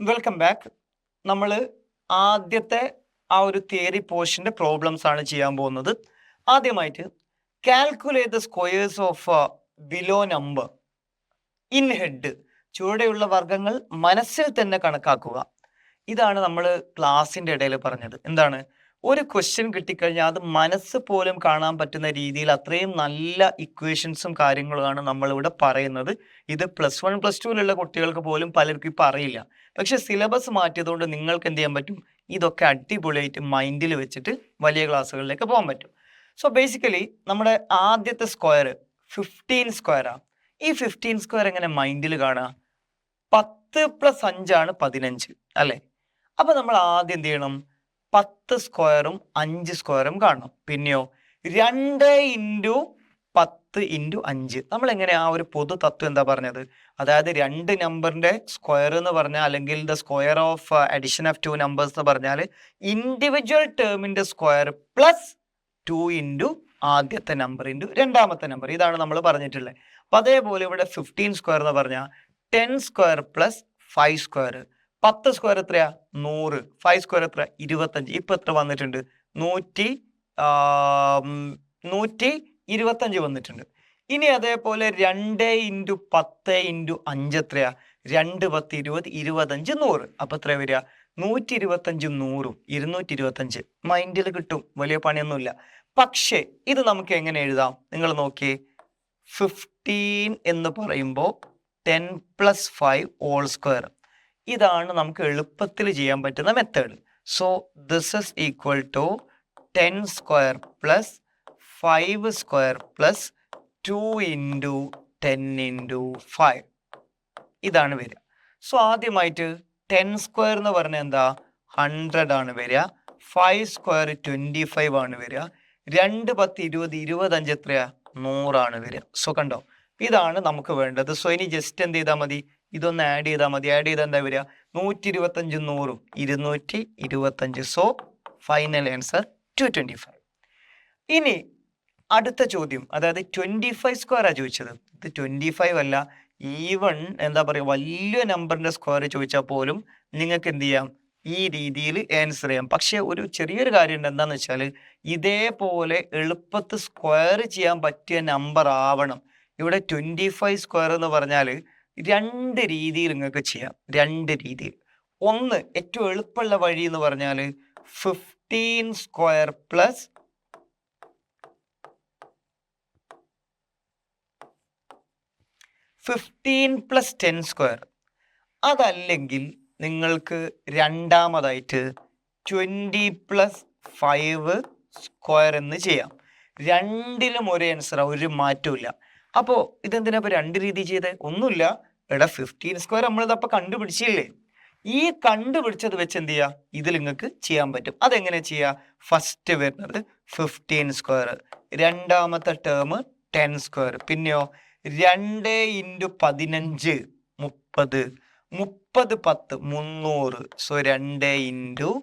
Welcome back നമ്മൾ ആദ്യത്തെ ആ ഒരു തിയറി പോർഷന്റെ പ്രോബ്ലംസ് ആണ് ചെയ്യാൻ പോകുന്നത്. ആദ്യമായിട്ട് calculate the squares of below number in head ചുവടെയുള്ള വർഗങ്ങൾ മനസ്സിൽ തന്നെ കണക്കാക്കുക. ഇതാണ് നമ്മൾ ക്ലാസിന്റെ ഇടയിൽ പറഞ്ഞത്. എന്താണ്? ഒരു ക്വസ്റ്റ്യൻ കിട്ടിക്കഴിഞ്ഞാൽ അത് മനസ്സ് പോലും കാണാൻ പറ്റുന്ന രീതിയിൽ അത്രയും നല്ല ഇക്വേഷൻസും കാര്യങ്ങളുമാണ് നമ്മളിവിടെ പറയുന്നത്. ഇത് പ്ലസ് വൺ പ്ലസ് ടുവിലുള്ള കുട്ടികൾക്ക് പോലും പലർക്കും ഇപ്പം അറിയില്ല. പക്ഷെ സിലബസ് മാറ്റിയതുകൊണ്ട് നിങ്ങൾക്ക് എന്ത് ചെയ്യാൻ പറ്റും? ഇതൊക്കെ അടിപൊളിയായിട്ട് മൈൻഡിൽ വെച്ചിട്ട് വലിയ ക്ലാസ്സുകളിലേക്ക് പോകാൻ പറ്റും. സോ ബേസിക്കലി നമ്മുടെ ആദ്യത്തെ സ്ക്വയർ ഫിഫ്റ്റീൻ സ്ക്വയറാണ് ഈ ഫിഫ്റ്റീൻ സ്ക്വയർ എങ്ങനെ മൈൻഡിൽ കാണുക പത്ത് പ്ലസ് അഞ്ചാണ് പതിനഞ്ച് അല്ലേ? അപ്പോൾ നമ്മൾ ആദ്യം എന്ത് ചെയ്യണം? പത്ത് സ്ക്വയറും അഞ്ച് സ്ക്വയറും കാണണം പിന്നെയോ രണ്ട് ഇന്റു പത്ത് ഇന്റു അഞ്ച്. നമ്മൾ എങ്ങനെ ആ ഒരു പൊതു തത്വം എന്താ പറഞ്ഞത്? അതായത് രണ്ട് നമ്പറിന്റെ സ്ക്വയർ എന്ന് പറഞ്ഞാൽ അല്ലെങ്കിൽ the square of addition of two numbers എന്ന് പറഞ്ഞാൽ ഇൻഡിവിജ്വൽ ടേമിന്റെ സ്ക്വയർ പ്ലസ് ടു ഇന്റു ആദ്യത്തെ നമ്പർ ഇന്റു രണ്ടാമത്തെ നമ്പർ. ഇതാണ് നമ്മൾ പറഞ്ഞിട്ടുള്ളത്. അപ്പം അതേപോലെ ഇവിടെ ഫിഫ്റ്റീൻ സ്ക്വയർ എന്ന് പറഞ്ഞാൽ ten square plus five square. പത്ത് സ്ക്വയർ എത്രയാ? നൂറ് ഫൈവ് സ്ക്വയർ എത്ര? ഇരുപത്തഞ്ച്. ഇപ്പൊ എത്ര വന്നിട്ടുണ്ട്? നൂറ്റി നൂറ്റി ഇരുപത്തഞ്ച് വന്നിട്ടുണ്ട്. ഇനി അതേപോലെ രണ്ട് ഇന്റു പത്ത് ഇന്റു അഞ്ച് എത്രയാ? രണ്ട് പത്ത് ഇരുപത് ഇരുപത്തഞ്ച് നൂറ്. അപ്പൊ എത്ര വരിക? നൂറ്റി ഇരുപത്തഞ്ചും നൂറും ഇരുന്നൂറ്റി ഇരുപത്തഞ്ച്. മൈൻഡിൽ കിട്ടും വലിയ പണിയൊന്നുമില്ല. പക്ഷേ ഇത് നമുക്ക് എങ്ങനെ എഴുതാം? നിങ്ങൾ നോക്കിയേ. ഫിഫ്റ്റീൻ എന്ന് പറയുമ്പോൾ ten plus five all square. ഇതാണ് നമുക്ക് എളുപ്പത്തിൽ ചെയ്യാൻ പറ്റുന്ന method so this is equal to ten square plus five square plus two into ten into five ഇതാണ് വരിക. സോ ആദ്യമായിട്ട് ടെൻ സ്ക്വയർ എന്ന് പറഞ്ഞാൽ എന്താ? ഹൺഡ്രഡ് ആണ് വരിക. ഫൈവ് സ്ക്വയർ ട്വന്റി ഫൈവ് ആണ് വരിക. രണ്ട് പത്ത് ഇരുപത് ഇരുപത്തഞ്ച് എത്രയാ? നൂറാണ് വരിക. സോ കണ്ടോ? ഇതാണ് നമുക്ക് വേണ്ടത്. സോ ഇനി ജസ്റ്റ് എന്ത് ചെയ്താൽ മതി? ഇതൊന്ന് ആഡ് ചെയ്താൽ മതി. ആഡ് ചെയ്താൽ എന്താ വരിക? നൂറ്റി ഇരുപത്തഞ്ച് നൂറും. ഇരുന്നൂറ്റി ഇരുപത്തഞ്ച് so final answer two twenty five ഇനി അടുത്ത ചോദ്യം. അതായത് ട്വന്റി ഫൈവ് സ്ക്വയറാണ് ചോദിച്ചത്. ഇത് ട്വന്റി ഫൈവ് അല്ല. ഈവൺ എന്താ പറയുക? വലിയ നമ്പറിന്റെ സ്ക്വയർ ചോദിച്ചാൽ പോലും നിങ്ങൾക്ക് എന്ത് ചെയ്യാം? ഈ രീതിയിൽ ആൻസർ ചെയ്യാം. പക്ഷേ ഒരു ചെറിയൊരു കാര്യമുണ്ട് എന്താണെന്ന് വെച്ചാൽ ഇതേപോലെ എളുപ്പത്തിൽ സ്ക്വയർ ചെയ്യാൻ പറ്റിയ നമ്പർ ആവണം. ഇവിടെ ട്വന്റി ഫൈവ് സ്ക്വയർ എന്ന് പറഞ്ഞാൽ രണ്ട് രീതിയിൽ നിങ്ങൾക്ക് ചെയ്യാം. രണ്ട് രീതിയിൽ. ഒന്ന് ഏറ്റവും എളുപ്പമുള്ള വഴി എന്ന് പറഞ്ഞാൽ fifteen square plus fifteen plus ten square അതല്ലെങ്കിൽ നിങ്ങൾക്ക് രണ്ടാമതായിട്ട് ട്വന്റി പ്ലസ് ഫൈവ് സ്ക്വയർ എന്ന് ചെയ്യാം. രണ്ടിലും ഒരേ ആൻസർ ഒരു മാറ്റവും അപ്പോൾ ഇതെന്തിനാ ഇപ്പോൾ രണ്ട് രീതി ചെയ്തത് ഒന്നുമില്ല. എടാ ഫിഫ്റ്റീൻ സ്ക്വയർ നമ്മളിതപ്പോ കണ്ടുപിടിച്ചില്ലേ? ഈ കണ്ടുപിടിച്ചത് വെച്ച് എന്ത് ചെയ്യുക ഇതിൽ നിങ്ങൾക്ക് ചെയ്യാൻ പറ്റും. അതെങ്ങനെ ചെയ്യുക ഫസ്റ്റ് വരുന്നത് ഫിഫ്റ്റീൻ സ്ക്വയർ രണ്ടാമത്തെ ടേം ടെൻ സ്ക്വയർ പിന്നെയോ? രണ്ട് ഇന്റു പതിനഞ്ച് മുപ്പത്. മുപ്പത് പത്ത് മുന്നൂറ്. സോ രണ്ട് ഇന്റു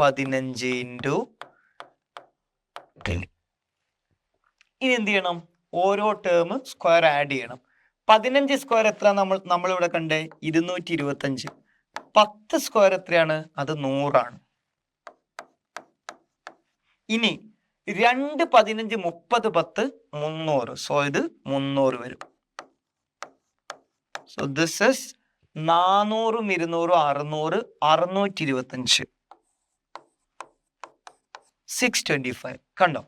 പതിനഞ്ച് ഇന്റു ഇനി എന്ത് ചെയ്യണം? ഓരോ ടേം സ്ക്വയർ ആഡ് ചെയ്യണം. പതിനഞ്ച് സ്ക്വയർ എത്ര നമ്മൾ നമ്മളിവിടെ കണ്ടേ? ഇരുന്നൂറ്റി ഇരുപത്തഞ്ച് പത്ത് സ്ക്വയർ എത്രയാണ്? അത് നൂറാണ്. ഇനി രണ്ട് പതിനഞ്ച് മുപ്പത് പത്ത് മുന്നൂറ്. സോ ഇത് മുന്നൂറ് വരും. സോ ദിസ് ഇസ് നാനൂറും ഇരുന്നൂറും അറുന്നൂറ് അറുന്നൂറ്റി ഇരുപത്തഞ്ച് സിക്സ് ട്വന്റി ഫൈവ് കണ്ടോ?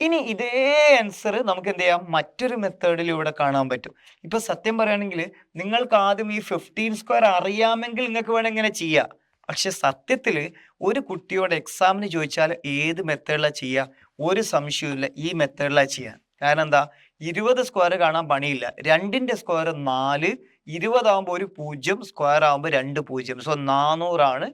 ഇനി ഇതേ ആൻസർ നമുക്ക് എന്ത് ചെയ്യാം മറ്റൊരു മെത്തേഡിലൂടെ കാണാൻ പറ്റും. ഇപ്പൊ സത്യം പറയുകയാണെങ്കിൽ നിങ്ങൾക്ക് ആദ്യം ഈ ഫിഫ്റ്റീൻ സ്ക്വയർ അറിയാമെങ്കിൽ നിങ്ങൾക്ക് വേണം ഇങ്ങനെ ചെയ്യാം. പക്ഷെ സത്യത്തിൽ ഒരു കുട്ടിയോട് എക്സാമിന് ചോദിച്ചാൽ ഏത് മെത്തേഡിലാണ് ചെയ്യുക ഒരു സംശയവും ഈ മെത്തേഡിലാണ് ചെയ്യാൻ കാരണം എന്താ? ഇരുപത് സ്ക്വയർ കാണാൻ പണിയില്ല. രണ്ടിന്റെ സ്ക്വയർ നാല് ഇരുപതാകുമ്പോൾ ഒരു പൂജ്യം സ്ക്വയർ ആകുമ്പോൾ രണ്ട് പൂജ്യം. സോ നാനൂറാണ്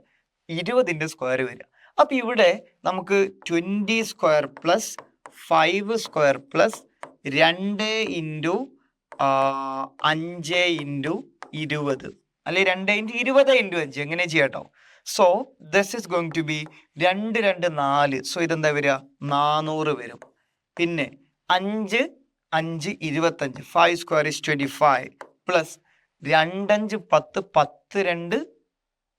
ഇരുപതിന്റെ സ്ക്വയർ വരിക. അപ്പൊ ഇവിടെ നമുക്ക് twenty square plus five square plus രണ്ട് ഇന്റു അഞ്ച് ഇന്റു ഇരുപത്. അല്ലെ രണ്ട് ഇന്റു ഇരുപത് ഇന്റു അഞ്ച്. എങ്ങനെ ചെയ്യട്ടോ so this is going to be രണ്ട് രണ്ട് നാല്. സോ ഇതെന്താ വരിക? നാനൂറ് വരും. പിന്നെ അഞ്ച് അഞ്ച് ഇരുപത്തഞ്ച്. Five square is twenty five plus രണ്ടഞ്ച് പത്ത് പത്ത് രണ്ട്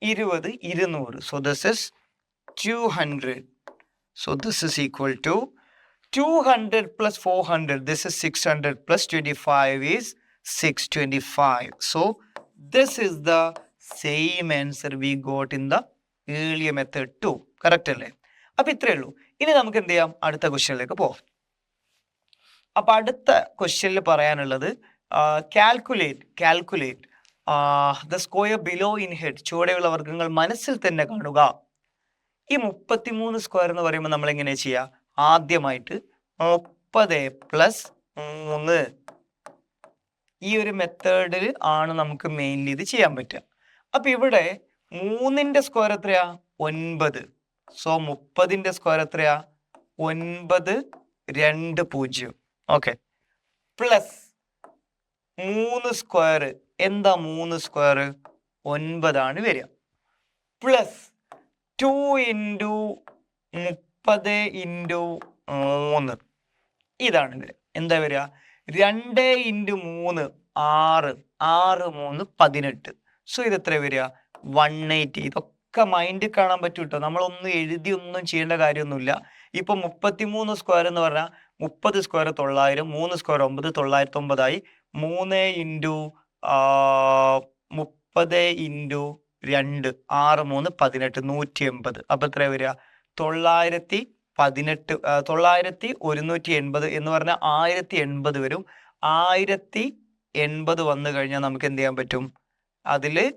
ഇരുപത് ഇരുന്നൂറ്. So this is two hundred so this is equal to two hundred plus four hundred this is six hundred plus twenty five is six twenty five so this is the same answer we got in the earlier method too correct അല്ലേ? അപ്പൊ ഇത്രയേ ഉള്ളൂ. ഇനി നമുക്ക് എന്ത് ചെയ്യാം? അടുത്ത ക്വസ്റ്റ്യനിലേക്ക് പോകാം അപ്പൊ അടുത്ത ക്വസ്റ്റ്യനിൽ പറയാനുള്ളത് calculate calculate the square below in head ചുവടെയുള്ള വർഗങ്ങൾ മനസ്സിൽ തന്നെ കാണുക. ഈ മുപ്പത്തിമൂന്ന് സ്ക്വയർ എന്ന് പറയുമ്പോൾ നമ്മൾ എങ്ങനെ ചെയ്യുക ആദ്യമായിട്ട് മുപ്പത് പ്ലസ് മൂന്ന്. ഈ ഒരു മെത്തേഡിൽ ആണ് നമുക്ക് മെയിൻലി ഇത് ചെയ്യാൻ പറ്റുക. അപ്പൊ ഇവിടെ മൂന്നിന്റെ സ്ക്വയർ എത്രയാ? ഒൻപത്. സോ മുപ്പതിന്റെ സ്ക്വയർ എത്രയാ? ഒൻപത് രണ്ട് പൂജ്യം. ഓക്കെ പ്ലസ് മൂന്ന് സ്ക്വയർ എന്താ മൂന്ന് സ്ക്വയർ ഒൻപതാണ് വരിക. പ്ലസ് ടു ഇന്റു മുപ്പത് ഇന്റു മൂന്ന്. ഇതാണ് ഇതിൽ എന്താ വരിക? രണ്ട് ഇന്റു മൂന്ന് ആറ്. ആറ് മൂന്ന് പതിനെട്ട്. സോ ഇത് എത്ര വരിക? വൺ എയ്റ്റി ഇതൊക്കെ മൈൻഡിൽ കാണാൻ പറ്റും കേട്ടോ നമ്മളൊന്നും എഴുതി ഒന്നും ചെയ്യേണ്ട കാര്യമൊന്നുമില്ല. ഇപ്പം മുപ്പത്തിമൂന്ന് സ്ക്വയർ എന്ന് പറഞ്ഞാൽ മുപ്പത് സ്ക്വയർ തൊള്ളായിരം മൂന്ന് സ്ക്വയർ ഒമ്പത് തൊള്ളായിരത്തി ഒമ്പതായി മൂന്ന് ഇന്റു മുപ്പത് ഇന്റു രണ്ട് ആറ് മൂന്ന് പതിനെട്ട് നൂറ്റി എൺപത് അപ്പം എത്ര വരിക? തൊള്ളായിരത്തി പതിനെട്ട് തൊള്ളായിരത്തി ഒരുന്നൂറ്റി എൺപത് എന്ന് പറഞ്ഞാൽ ആയിരത്തി എൺപത് വരും. ആയിരത്തി എൺപത് വന്നു കഴിഞ്ഞാൽ നമുക്ക് എന്ത് ചെയ്യാൻ പറ്റും? അതിൽ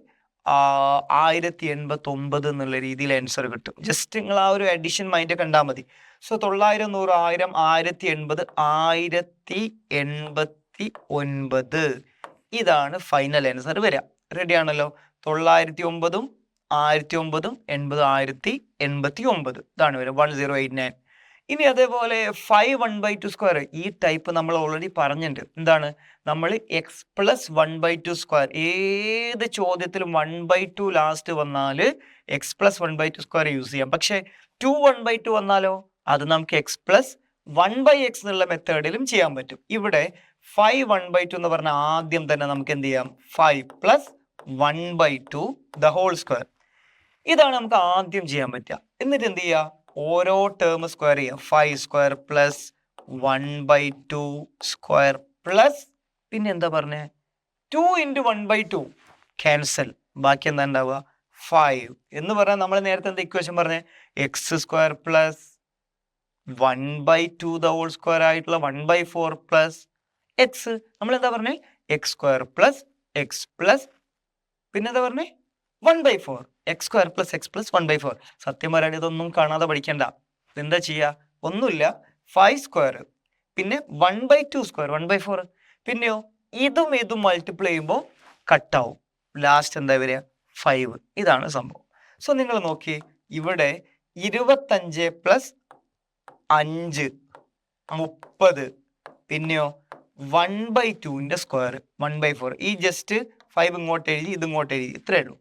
ആയിരത്തി എൺപത്തി ഒമ്പത് എന്നുള്ള രീതിയിൽ ആൻസർ കിട്ടും. ജസ്റ്റ് നിങ്ങൾ ആ ഒരു അഡീഷൻ മൈൻഡ് കണ്ടാൽ മതി. സോ തൊള്ളായിരം നൂറ് ആയിരം ആയിരത്തി എൺപത് ആയിരത്തി എൺപത്തി ഒൻപത് ഇതാണ് ഫൈനൽ ആൻസർ വരിക. റെഡി ആണല്ലോ? തൊള്ളായിരത്തി ഒമ്പതും ആയിരത്തി ഒമ്പതും എൺപത് ആയിരത്തി എൺപത്തി ഒമ്പത് ഇതാണ് വരിക വൺ സീറോ എയ്റ്റ് നയൻ ഇനി അതേപോലെ five one by two square ഈ ടൈപ്പ് നമ്മൾ ഓൾറെഡി പറഞ്ഞിട്ടുണ്ട്. എന്താണ്? നമ്മൾ X plus one by two square ഏത് ചോദ്യത്തിലും വൺ ബൈ ടു ലാസ്റ്റ് വന്നാൽ X plus one by two square use ചെയ്യാം. പക്ഷേ ടു വൺ ബൈ ടു വന്നാലോ? അത് നമുക്ക് X plus one by X എന്നുള്ള മെത്തേഡിലും ചെയ്യാൻ പറ്റും. ഇവിടെ ഫൈവ് വൺ ബൈ ടു എന്ന് പറഞ്ഞാൽ ആദ്യം തന്നെ നമുക്ക് എന്ത് ചെയ്യാം? Five plus one by two the whole square ഇതാണ് നമുക്ക് ആദ്യം ചെയ്യാൻ പറ്റുക. എന്നിട്ട് എന്ത് ചെയ്യുക? ഓരോ ടേം സ്ക്വയർ ചെയ്യുക. Five square plus one by two square plus പിന്നെ എന്താ പറഞ്ഞേ? Two into one by two cancel ബാക്കി എന്താ ഉണ്ടാവുക? ഫൈവ് എന്ന് പറഞ്ഞാൽ നമ്മൾ നേരത്തെ എന്താ ഇക്വേഷൻ പറഞ്ഞേ? X square plus one by two the whole square ആയിട്ടുള്ള one by four plus X നമ്മൾ എന്താ പറഞ്ഞേ? X square plus X plus പിന്നെന്താ പറഞ്ഞേ? One by four X square plus X plus one by four സത്യം പറയാൻ ഇതൊന്നും കാണാതെ പഠിക്കണ്ട. എന്താ ചെയ്യുക ഒന്നുമില്ല. ഫൈവ് സ്ക്വയർ പിന്നെ one by two square one by four പിന്നെയോ? ഇതും ഇതും മൾട്ടിപ്ലൈ ചെയ്യുമ്പോൾ കട്ടാവും ലാസ്റ്റ് എന്താ വരിക? ഫൈവ് ഇതാണ് സംഭവം. സോ നിങ്ങൾ നോക്കി ഇവിടെ ഇരുപത്തഞ്ച് പ്ലസ് അഞ്ച്. മുപ്പത്. പിന്നെയോ? വൺ ബൈ ടുവിന്റെ സ്ക്വയർ വൺ ബൈ ഫോർ ഈ ജസ്റ്റ് ഫൈവ് ഇങ്ങോട്ട് എഴുതി ഇത് ഇങ്ങോട്ട് എഴുതി. ഇത്രയേ ഉള്ളൂ.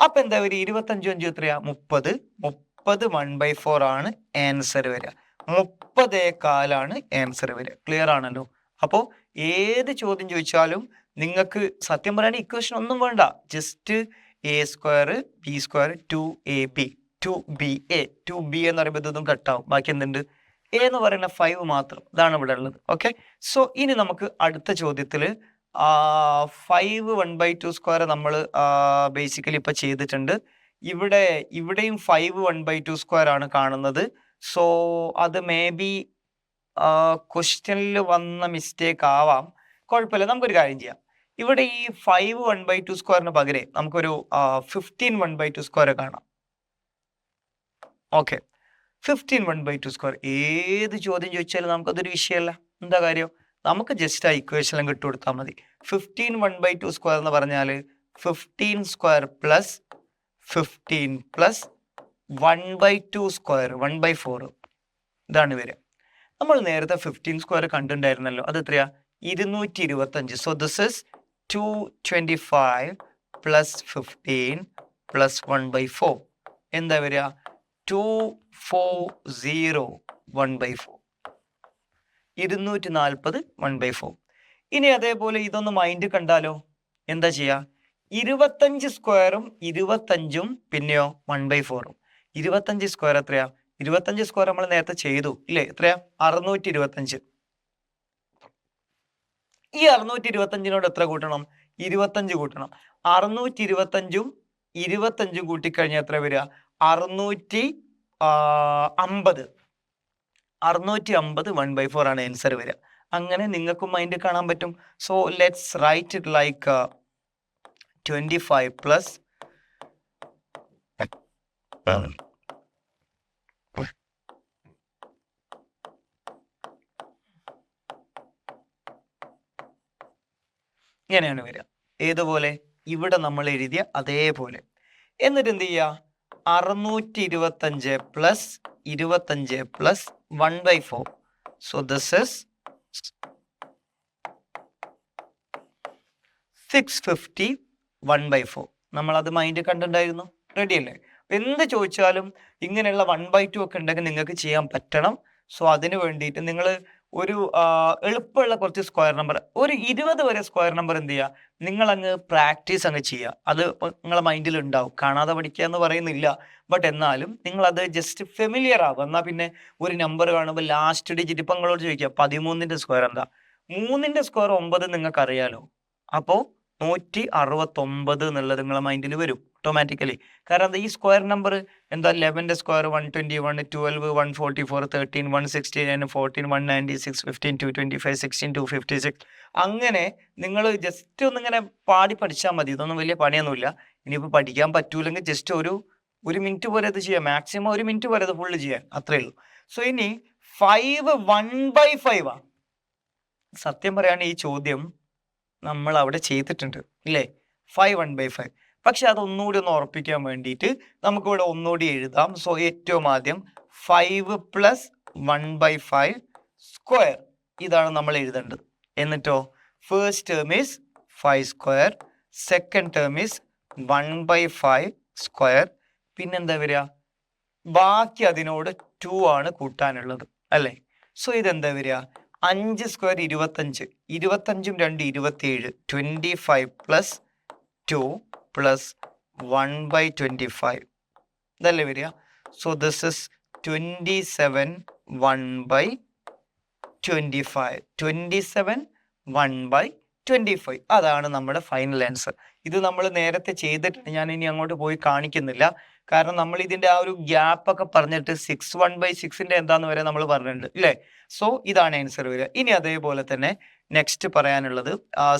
അപ്പൊ എന്താ വരിക ഇരുപത്തഞ്ചും അഞ്ചും എത്രയാ? മുപ്പത്. മുപ്പത് വൺ ബൈ ഫോർ ആണ് ആൻസർ വരിക മുപ്പതേ കാലാണ് ആൻസർ വരിക ക്ലിയർ ആണല്ലോ? അപ്പോ ഏത് ചോദ്യം ചോദിച്ചാലും നിങ്ങൾക്ക് സത്യം പറയാൻ ഇക്വേഷൻ ഒന്നും വേണ്ട. Just A square B square two A B two B A two B എന്ന് പറയുമ്പോൾ ഇതൊന്നും കട്ടാവും ബാക്കി എന്തുണ്ട്? എ എന്ന് പറയുന്ന ഫൈവ് മാത്രം. ഇതാണ് ഇവിടെ ഉള്ളത്. ഓക്കെ സോ ഇനി നമുക്ക് അടുത്ത ചോദ്യത്തിൽ five one by two square നമ്മൾ ബേസിക്കലി ഇപ്പം ചെയ്തിട്ടുണ്ട്. ഇവിടെ ഇവിടെയും five one by two square ആണ് കാണുന്നത്. സോ അത് മേ ബി ക്വസ്റ്റ്യനിൽ വന്ന മിസ്റ്റേക്ക് ആവാം. കുഴപ്പമില്ല നമുക്കൊരു കാര്യം ചെയ്യാം. ഇവിടെ ഈ ഫൈവ് വൺ ബൈ ടു സ്ക്വയറിന് പകരം നമുക്കൊരു fifteen one by two square കാണാം. Okay fifteen one by two square ഏത് ചോദ്യം ചോദിച്ചാലും നമുക്കതൊരു വിഷയമല്ല. എന്താ കാര്യം? നമുക്ക് ജസ്റ്റ് ആ ഇക്വേഷനിലും കിട്ടു കൊടുത്താൽ മതി. Fifteen one by two square എന്ന് പറഞ്ഞാൽ fifteen square plus fifteen plus one by two square one by four ഇതാണ് വരിക. നമ്മൾ നേരത്തെ ഫിഫ്റ്റീൻ സ്ക്വയർ കണ്ടിട്ടുണ്ടായിരുന്നല്ലോ. അത് എത്രയാ? ഇരുന്നൂറ്റി ഇരുപത്തഞ്ച് so this is two twenty five plus fifteen plus one by four എന്താ വരിക? Two four zero one by four ഇരുന്നൂറ്റി നാൽപ്പത് വൺ ബൈ ഫോർ ഇനി അതേപോലെ ഇതൊന്ന് മൈൻഡ് കണ്ടാലോ? എന്താ ചെയ്യുക ഇരുപത്തഞ്ച് സ്ക്വയറും ഇരുപത്തഞ്ചും പിന്നെയോ വൺ ബൈ ഫോറും ഇരുപത്തഞ്ച് സ്ക്വയർ എത്രയാ? ഇരുപത്തഞ്ച് സ്ക്വയർ നമ്മൾ നേരത്തെ ചെയ്തു ഇല്ലേ? എത്രയാ? അറുന്നൂറ്റി ഇരുപത്തഞ്ച് ഈ അറുന്നൂറ്റി ഇരുപത്തഞ്ചിനോട് എത്ര കൂട്ടണം? ഇരുപത്തഞ്ച് കൂട്ടണം. അറുന്നൂറ്റി ഇരുപത്തഞ്ചും ഇരുപത്തഞ്ചും കൂട്ടിക്കഴിഞ്ഞാൽ എത്ര വരിക? അറുന്നൂറ്റി അമ്പത്. അറുന്നൂറ്റി അമ്പത് വൺ ബൈ ഫോർ ആണ് ആൻസർ വരിക. അങ്ങനെ നിങ്ങൾക്കും മൈൻഡ് കാണാൻ പറ്റും. So let's write it like twenty five plus ഇങ്ങനെയാണ് വരിക. ഏതുപോലെ? ഇവിടെ നമ്മൾ എഴുതിയ അതേപോലെ. എന്നിട്ട് എന്ത് ചെയ്യുക? അറുന്നൂറ്റി ഇരുപത്തഞ്ച് പ്ലസ് ഇരുപത്തഞ്ച് plus one by four so this is six fifty one by four നമ്മളത് മൈൻഡ് കണ്ടിട്ടുണ്ടായിരുന്നു. റെഡി അല്ലേ? എന്ത് ചോദിച്ചാലും ഇങ്ങനെയുള്ള വൺ ബൈ ടു ഒക്കെ ഉണ്ടെങ്കിൽ നിങ്ങൾക്ക് ചെയ്യാൻ പറ്റണം. സോ അതിന് വേണ്ടിയിട്ട് നിങ്ങൾ ഒരു എളുപ്പമുള്ള കുറച്ച് സ്ക്വയർ നമ്പർ ഒരു ഇരുപത് വരെ സ്ക്വയർ നമ്പർ എന്ത് ചെയ്യുക? നിങ്ങൾ അങ്ങ് പ്രാക്ടീസ് അങ്ങ് ചെയ്യുക. അത് നിങ്ങളെ മൈൻഡിൽ ഉണ്ടാവും. കാണാതെ പഠിക്കുക എന്ന് പറയുന്നില്ല. ബട്ട് എന്നാലും നിങ്ങൾ അത് ജസ്റ്റ് ഫെമിലിയർ ആകും എന്നാൽ പിന്നെ ഒരു നമ്പർ കാണുമ്പോൾ ലാസ്റ്റ് ഡിജിറ്റ് ഇപ്പം നിങ്ങളോട് ചോദിക്കുക പതിമൂന്നിന്റെ സ്ക്വയർ എന്താ? മൂന്നിന്റെ സ്ക്വയർ ഒമ്പത് നിങ്ങൾക്ക് അറിയാലോ അപ്പോൾ നൂറ്റി അറുപത്തൊമ്പത് എന്നുള്ളത് നിങ്ങളെ മൈൻഡിൽ വരും ഓട്ടോമാറ്റിക്കലി കാരണം എന്താ ഈ സ്ക്വയർ നമ്പർ എന്താ ലെവന്റെ square one twenty one twelve one forty four thirteen one sixty nine fourteen one ninety six fifteen two twenty five sixteen two fifty six അങ്ങനെ നിങ്ങൾ ജസ്റ്റ് ഒന്നിങ്ങനെ പാടി പഠിച്ചാൽ മതി. ഇതൊന്നും വലിയ പണിയൊന്നുമില്ല. ഇനിയിപ്പോൾ പഠിക്കാൻ പറ്റൂലെങ്കിൽ ജസ്റ്റ് ഒരു ഒരു മിനിറ്റ് പോലെ ഇത് ചെയ്യാം. മാക്സിമം ഒരു മിനിറ്റ് പോലെ ഇത് ഫുള്ള് ചെയ്യാൻ അത്രേ ഉള്ളൂ. സോ ഇനി ഫൈവ് വൺ ബൈ ഫൈവ് ആ. സത്യം പറയുകയാണെങ്കിൽ ഈ ചോദ്യം നമ്മൾ അവിടെ ചെയ്തിട്ടുണ്ട് ഇല്ലേ? ഫൈവ് വൺ ബൈ ഫൈവ് പക്ഷെ അത് ഒന്നുകൂടി ഒന്ന് ഉറപ്പിക്കാൻ വേണ്ടിയിട്ട് നമുക്കിവിടെ ഒന്നുകൂടി എഴുതാം. സോ ഏറ്റവും ആദ്യം five plus one by five square ഇതാണ് നമ്മൾ എഴുതേണ്ടത്. എന്നിട്ടോ? First term is five square second term is one by five square പിന്നെന്താ വരിക? ബാക്കി അതിനോട് ടു ആണ് കൂട്ടാനുള്ളത്. അല്ലേ? സോ ഇതെന്താ വരിക? അഞ്ച് സ്ക്വയർ ഇരുപത്തഞ്ച് ഇരുപത്തഞ്ചും രണ്ട് ഇരുപത്തിയേഴ് twenty five plus two plus one by twenty five ഇതല്ലേ വരിക? So this is twenty seven one by twenty five twenty seven one by twenty five അതാണ് നമ്മുടെ ഫൈനൽ ആൻസർ ഇത് നമ്മൾ നേരത്തെ ചെയ്തിട്ടുണ്ട് ഞാൻ ഇനി അങ്ങോട്ട് പോയി കാണിക്കുന്നില്ല. കാരണം നമ്മൾ ഇതിന്റെ ആ ഒരു ഗ്യാപ്പ് ഒക്കെ പറഞ്ഞിട്ട് സിക്സ് വൺ ബൈ സിക്സിന്റെ എന്താന്ന് വരെ നമ്മൾ പറഞ്ഞിട്ടുണ്ട് ഇല്ലേ? സോ ഇതാണ് ആൻസർ വരിക. ഇനി അതേപോലെ തന്നെ നെക്സ്റ്റ് പറയാനുള്ളത്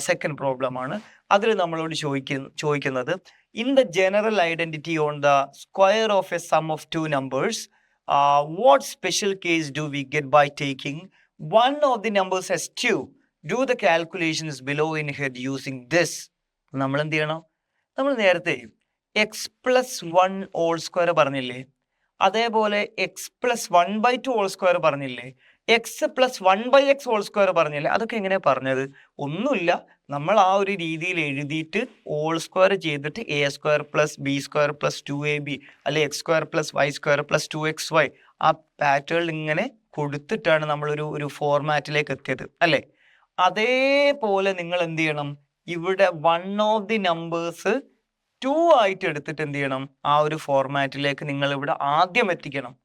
സെക്കൻഡ് പ്രോബ്ലം ആണ്. അതിൽ നമ്മളോട് ചോദിക്കുന്ന ചോദിക്കുന്നത് in the general identity on the square of a sum of two numbers what special case do we get by taking one of the numbers as two do the calculations below in head using this നമ്മൾ എന്ത് ചെയ്യണം? നമ്മൾ നേരത്തെ x plus one whole square പറഞ്ഞില്ലേ? അതേപോലെ x plus one by two whole square പറഞ്ഞില്ലേ? X plus one by x whole square പറഞ്ഞില്ലേ? അതൊക്കെ എങ്ങനെയാ പറഞ്ഞത്? ഒന്നുമില്ല. നമ്മൾ ആ ഒരു രീതിയിൽ എഴുതിയിട്ട് ഓൾ സ്ക്വയർ ചെയ്തിട്ട് a square plus b square plus two a b അല്ലെ x square plus y square plus two x y ആ പാറ്റേൺ ഇങ്ങനെ കൊടുത്തിട്ടാണ് നമ്മളൊരു ഒരു ഫോർമാറ്റിലേക്ക് എത്തിയത്. അല്ലേ? അതേപോലെ നിങ്ങൾ എന്ത് ചെയ്യണം? ഇവിടെ one of the numbers two ആയിട്ട് എടുത്തിട്ട് എന്ത് ചെയ്യണം? ആ ഒരു ഫോർമാറ്റിലേക്ക് നിങ്ങൾ ഇവിടെ ആദ്യം എത്തിക്കണം.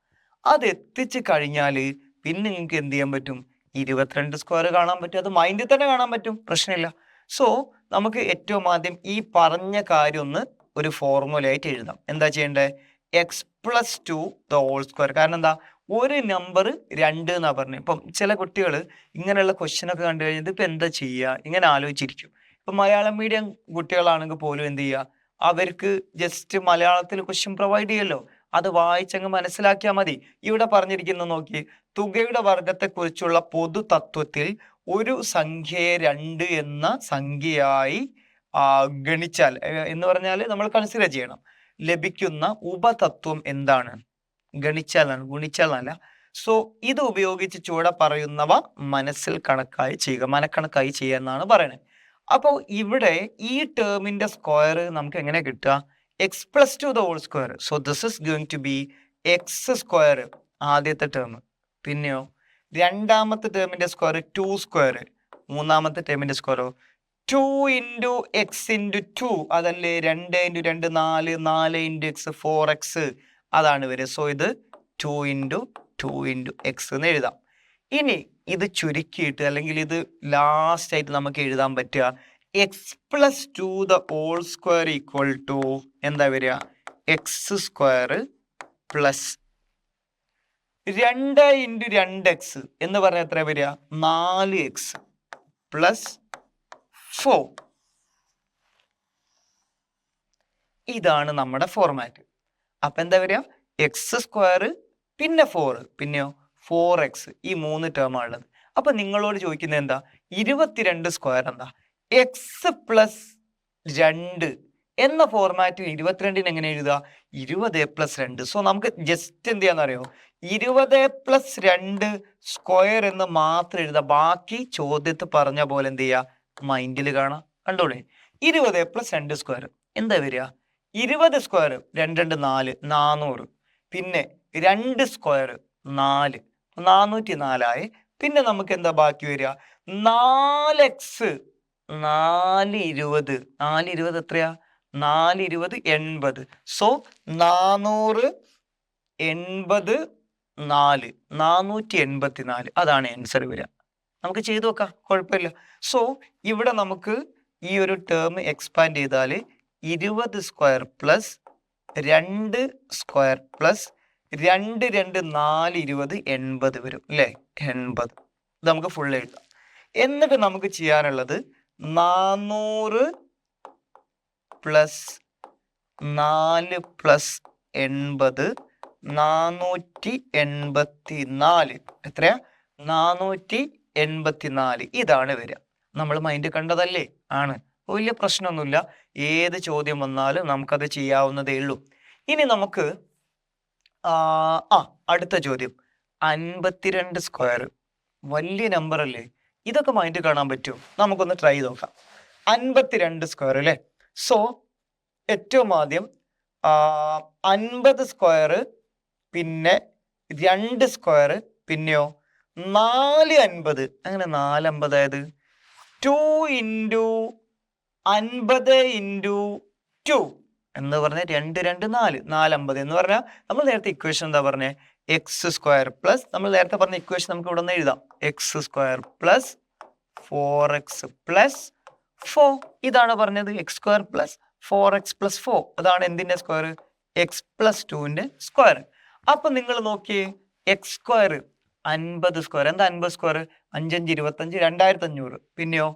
അത് എത്തിച്ചു കഴിഞ്ഞാൽ പിന്നെ നിങ്ങൾക്ക് എന്ത് ചെയ്യാൻ പറ്റും? ഇരുപത്തിരണ്ട് സ്ക്വയർ കാണാൻ പറ്റും. അത് മൈൻഡിൽ തന്നെ കാണാൻ പറ്റും. പ്രശ്നമില്ല. സോ നമുക്ക് ഏറ്റവും ആദ്യം ഈ പറഞ്ഞ കാര്യം ഒന്ന് ഒരു ഫോർമുല ആയിട്ട് എഴുതാം. എന്താ ചെയ്യേണ്ടത് x plus two the whole square കാരണം എന്താ? ഒരു നമ്പർ രണ്ട് എന്നാ പറഞ്ഞു. ഇപ്പം ചില കുട്ടികൾ ഇങ്ങനെയുള്ള ക്വസ്റ്റ്യൻ ഒക്കെ കണ്ടു കഴിഞ്ഞാൽ ഇപ്പം എന്താ ചെയ്യുക? ഇങ്ങനെ ആലോചിച്ചിരിക്കും. ഇപ്പം മലയാളം മീഡിയം കുട്ടികളാണെങ്കിൽ പോലും എന്ത് ചെയ്യുക? അവർക്ക് ജസ്റ്റ് മലയാളത്തിൽ ക്വസ്റ്റ്യൻ പ്രൊവൈഡ് ചെയ്യല്ലോ. അത് വായിച്ചങ്ങ് മനസ്സിലാക്കിയാൽ മതി. ഇവിടെ പറഞ്ഞിരിക്കുന്ന നോക്കി തുകയുടെ വർഗത്തെക്കുറിച്ചുള്ള പൊതു തത്വത്തിൽ ഒരു സംഖ്യയെ രണ്ട് എന്ന സംഖ്യയായി ഗണിച്ചാൽ എന്ന് പറഞ്ഞാൽ നമ്മൾ കൺസിഡർ ചെയ്യണം. ലഭിക്കുന്ന ഉപതത്വം എന്താണ്? ഗണിച്ചാലാണ് ഗുണിച്ചാലല്ല. സോ ഇത് ഉപയോഗിച്ച് ചുവടെ പറയുന്നവ മനസ്സിൽ കണക്കായി ചെയ്യുക മനക്കണക്കായി ചെയ്യുക എന്നാണ് പറയുന്നത്. അപ്പോൾ ഇവിടെ ഈ ടേമിന്റെ സ്ക്വയർ നമുക്ക് എങ്ങനെ കിട്ടുക? X plus two the whole square so this is going to be x square ആദ്യത്തെ ടേം പിന്നെയോ? രണ്ടാമത്തെ ടേമിന്റെ സ്ക്വയർ ടു സ്ക്വയർ മൂന്നാമത്തെ ടേമിന്റെ സ്ക്വയറോ two into x into two അതല്ലേ? രണ്ട് ഇന്റു രണ്ട് നാല് നാല് ഇന്റു എക്സ് ഫോർ എക്സ് അതാണ് വരിക സോ ഇത് two into two into x എന്ന് എഴുതാം. ഇനി ഇത് ചുരുക്കിയിട്ട് അല്ലെങ്കിൽ ഇത് ലാസ്റ്റ് ആയിട്ട് നമുക്ക് എഴുതാൻ പറ്റുക. X plus two the whole square equal to എന്താ വരിക? എക്സ് സ്ക്വയർ പ്ലസ് രണ്ട് ഇന്റു രണ്ട് എക്സ് എന്ന് പറഞ്ഞാൽ എത്ര വരിക? നാല് എക്സ് പ്ലസ് ഫോർ ഇതാണ് നമ്മുടെ ഫോർമാറ്റ് അപ്പം എന്താ വരിക? എക്സ് സ്ക്വയർ പിന്നെ ഫോർ പിന്നെയോ? ഫോർ എക്സ് ഈ മൂന്ന് ടേമാണ് ഉള്ളത്. അപ്പൊ നിങ്ങളോട് ചോദിക്കുന്നത് എന്താ? ഇരുപത്തിരണ്ട് സ്ക്വയർ എന്താ? എക്സ് പ്ലസ് രണ്ട് എന്ന ഫോർമാറ്റിൽ ഇരുപത്തിരണ്ടിന് എങ്ങനെ എഴുതുക? ഇരുപത് പ്ലസ് രണ്ട്. സോ നമുക്ക് ജസ്റ്റ് എന്ത് ചെയ്യാന്നറിയോ? ഇരുപത് പ്ലസ് രണ്ട് സ്ക്വയർ എന്ന് മാത്രം എഴുതുക. ബാക്കി ചോദ്യത്തിൽ പറഞ്ഞ പോലെ എന്ത് ചെയ്യുക? മൈൻഡിൽ കാണാം കണ്ടോളേ? ഇരുപത് പ്ലസ് രണ്ട് സ്ക്വയർ എന്താ വരിക? ഇരുപത് സ്ക്വയർ രണ്ട് രണ്ട് നാല് നാനൂറ് പിന്നെ രണ്ട് സ്ക്വയർ നാല്. നാനൂറ്റി നാലായി പിന്നെ നമുക്ക് എന്താ ബാക്കി വരിക? നാല് എക്സ് നാല് ഇരുപത് നാല് ഇരുപത് എത്രയാ? നാല് ഇരുപത് എൺപത്. സോ നാനൂറ് എൺപത് നാല്. നാനൂറ്റി എൺപത്തി നാല് അതാണ് ആൻസർ വരിക. നമുക്ക് ചെയ്തു നോക്കാം. കുഴപ്പമില്ല. സോ ഇവിടെ നമുക്ക് ഈ ഒരു ടേം എക്സ്പാൻഡ് ചെയ്താൽ ഇരുപത് സ്ക്വയർ പ്ലസ് രണ്ട് സ്ക്വയർ പ്ലസ് രണ്ട് രണ്ട് നാല് ഇരുപത് എൺപത് വരും അല്ലേ? എൺപത്. ഇത് നമുക്ക് ഫുൾ എഴുതാം. എന്നിട്ട് നമുക്ക് ചെയ്യാനുള്ളത് നാനൂറ് പ്ലസ് നാല് പ്ലസ് എൺപത് നാനൂറ്റി എൺപത്തി നാല് എത്രയാ? നാനൂറ്റി എൺപത്തി നാല് ഇതാണ് വരിക. നമ്മൾ മൈൻഡ് കണ്ടതല്ലേ? ആണ്. വലിയ പ്രശ്നമൊന്നുമില്ല. ഏത് ചോദ്യം വന്നാലും നമുക്കത് ചെയ്യാവുന്നതേ ഉള്ളൂ. ഇനി നമുക്ക് ആ അടുത്ത ചോദ്യം. അൻപത്തിരണ്ട് സ്ക്വയർ വലിയ നമ്പർ അല്ലേ? ഇതൊക്കെ മൈൻഡ് കാണാൻ പറ്റുമോ? നമുക്കൊന്ന് ട്രൈ ചെയ്ത് നോക്കാം. അൻപത്തിരണ്ട് സ്ക്വയർ അല്ലേ സോ ഏറ്റവും ആദ്യം അൻപത് സ്ക്വയർ പിന്നെ രണ്ട് സ്ക്വയർ പിന്നെയോ? നാല് അൻപത്. അങ്ങനെ നാല് ആയത്? ടു ഇന്റു അൻപത് ഇന്റു ടു എന്ന് പറഞ്ഞാൽ രണ്ട് രണ്ട് നാല് നാലമ്പത് എന്ന് പറഞ്ഞാൽ നമ്മൾ നേരത്തെ ഇക്വേഷൻ എന്താ പറഞ്ഞത് എക്സ് സ്ക്വയർ പ്ലസ് നമ്മൾ നേരത്തെ പറഞ്ഞ ഇക്വേഷൻ നമുക്ക് ഇവിടെ നിന്ന് എഴുതാം. X square plus four x plus four ഇതാണ് പറഞ്ഞത് x square plus four x plus four അതാണ് എന്തിന്റെ സ്ക്വയർ എക്സ് പ്ലസ് ടുവിന്റെ സ്ക്വയർ അപ്പൊ നിങ്ങൾ നോക്കിയേ എക്സ് സ്ക്വയർ അൻപത് സ്ക്വയർ എന്താ അൻപത് സ്ക്വയർ അഞ്ചഞ്ച് ഇരുപത്തഞ്ച് രണ്ടായിരത്തി അഞ്ഞൂറ് പിന്നെയോ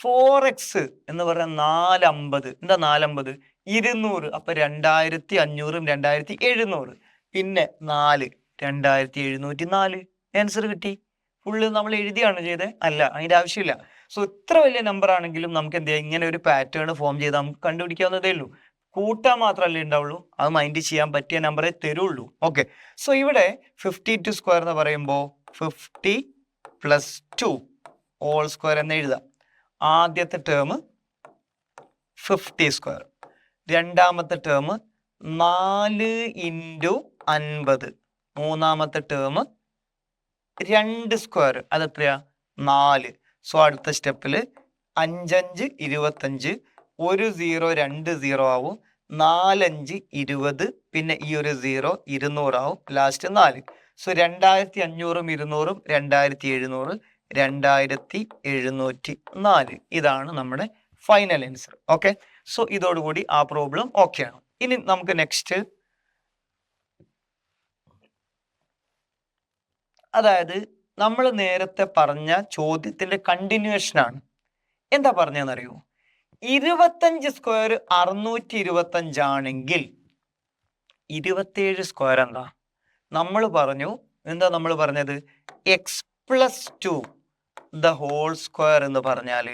ഫോർ എക്സ് എന്ന് പറഞ്ഞാൽ നാലമ്പത്. എന്താ നാലമ്പത്? ഇരുന്നൂറ്. അപ്പൊ രണ്ടായിരത്തി അഞ്ഞൂറും രണ്ടായിരത്തി എഴുന്നൂറ് പിന്നെ നാല്. രണ്ടായിരത്തി എഴുന്നൂറ്റി നാല് ആൻസർ കിട്ടി. ഫുള്ള് നമ്മൾ എഴുതിയാണ് ചെയ്തത് അല്ല അതിന്റെ ആവശ്യമില്ല. സോ ഇത്ര വലിയ നമ്പർ ആണെങ്കിലും നമുക്ക് എന്ത് ഇങ്ങനെ ഒരു പാറ്റേൺ ഫോം ചെയ്ത് നമുക്ക് കണ്ടുപിടിക്കാവുന്നതേ ഉള്ളൂ. കൂട്ടാൻ മാത്രമല്ലേ ഉണ്ടാവുള്ളൂ. അത് മൈൻഡ് ചെയ്യാൻ പറ്റിയ നമ്പറേ തരുള്ളൂ. ഓക്കെ സോ ഇവിടെ ഫിഫ്റ്റി ടു സ്ക്വയർ എന്ന് പറയുമ്പോൾ fifty plus two whole square എന്ന് എഴുതാം. ആദ്യത്തെ ടേം ഫിഫ്റ്റി സ്ക്വയർ രണ്ടാമത്തെ ടേം നാല് ഇന്റു അൻപത്. മൂന്നാമത്തെ ടേം രണ്ട് സ്ക്വയർ അതെത്രയാ? നാല്. സോ അടുത്ത സ്റ്റെപ്പിൽ അഞ്ചഞ്ച് ഇരുപത്തഞ്ച് ഒരു സീറോ രണ്ട് സീറോ ആവും. നാലഞ്ച് ഇരുപത് പിന്നെ ഈ ഒരു സീറോ ഇരുന്നൂറാവും ലാസ്റ്റ് നാല്. സോ രണ്ടായിരത്തി അഞ്ഞൂറും ഇരുന്നൂറും രണ്ടായിരത്തി എഴുന്നൂറ് രണ്ടായിരത്തി എഴുന്നൂറ്റി നാല്. ഇതാണ് നമ്മുടെ ഫൈനൽ ആൻസർ ഓക്കെ സോ ഇതോടുകൂടി ആ പ്രോബ്ലം ഓക്കെ ആണ്. ഇനി നമുക്ക് നെക്സ്റ്റ് അതായത് നമ്മൾ നേരത്തെ പറഞ്ഞ ചോദ്യത്തിന്റെ കണ്ടിന്യൂഷൻ ആണ്. എന്താ പറഞ്ഞതെന്നറിയോ? ഇരുപത്തഞ്ച് സ്ക്വയർ അറുന്നൂറ്റി ഇരുപത്തഞ്ച് ആണെങ്കിൽ ഇരുപത്തേഴ് സ്ക്വയർ എന്താ? നമ്മൾ പറഞ്ഞു എന്താ നമ്മൾ പറഞ്ഞത്? X plus two the whole square എന്ന് പറഞ്ഞാൽ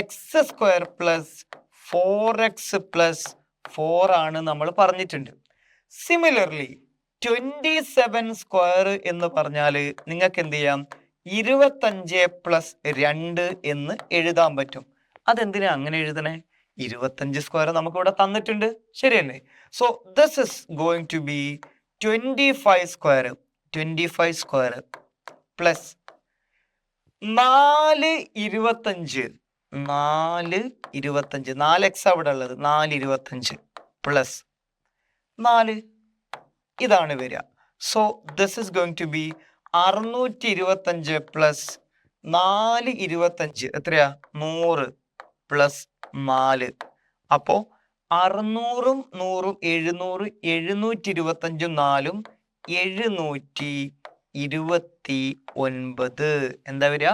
x square plus four x plus four ആണ് നമ്മൾ പറഞ്ഞിട്ടുണ്ട്. സിമിലർലി ട്വന്റി സെവൻ സ്ക്വയർ എന്ന് പറഞ്ഞാൽ നിങ്ങൾക്ക് എന്ത് ചെയ്യാം? ഇരുപത്തഞ്ച് പ്ലസ് രണ്ട് എന്ന് എഴുതാൻ പറ്റും. അതെന്തിനാ അങ്ങനെ എഴുതണേ? ഇരുപത്തഞ്ച് സ്ക്വയർ നമുക്ക് ഇവിടെ തന്നിട്ടുണ്ട്. ശരിയല്ലേ? So this is going to be twenty five square twenty five square plus നാല് ഇരുപത്തഞ്ച്. നാല് ഇരുപത്തഞ്ച്. നാല് എക്സ് അവിടെ ഉള്ളത്. നാല് ഇരുപത്തഞ്ച് പ്ലസ് നാല്. ഇതാണ് വരിക. So this is going to be അറുന്നൂറ്റി ഇരുപത്തഞ്ച് പ്ലസ് നാല് ഇരുപത്തഞ്ച്. എത്രയാ? നൂറ് പ്ലസ് നാല്. അപ്പോൾ അറുന്നൂറും നൂറും എഴുന്നൂറ് എഴുന്നൂറ്റി ഇരുപത്തഞ്ചും നാലും എഴുന്നൂറ്റി ഇരുപത്തി ഒൻപത് എന്താ വരിക?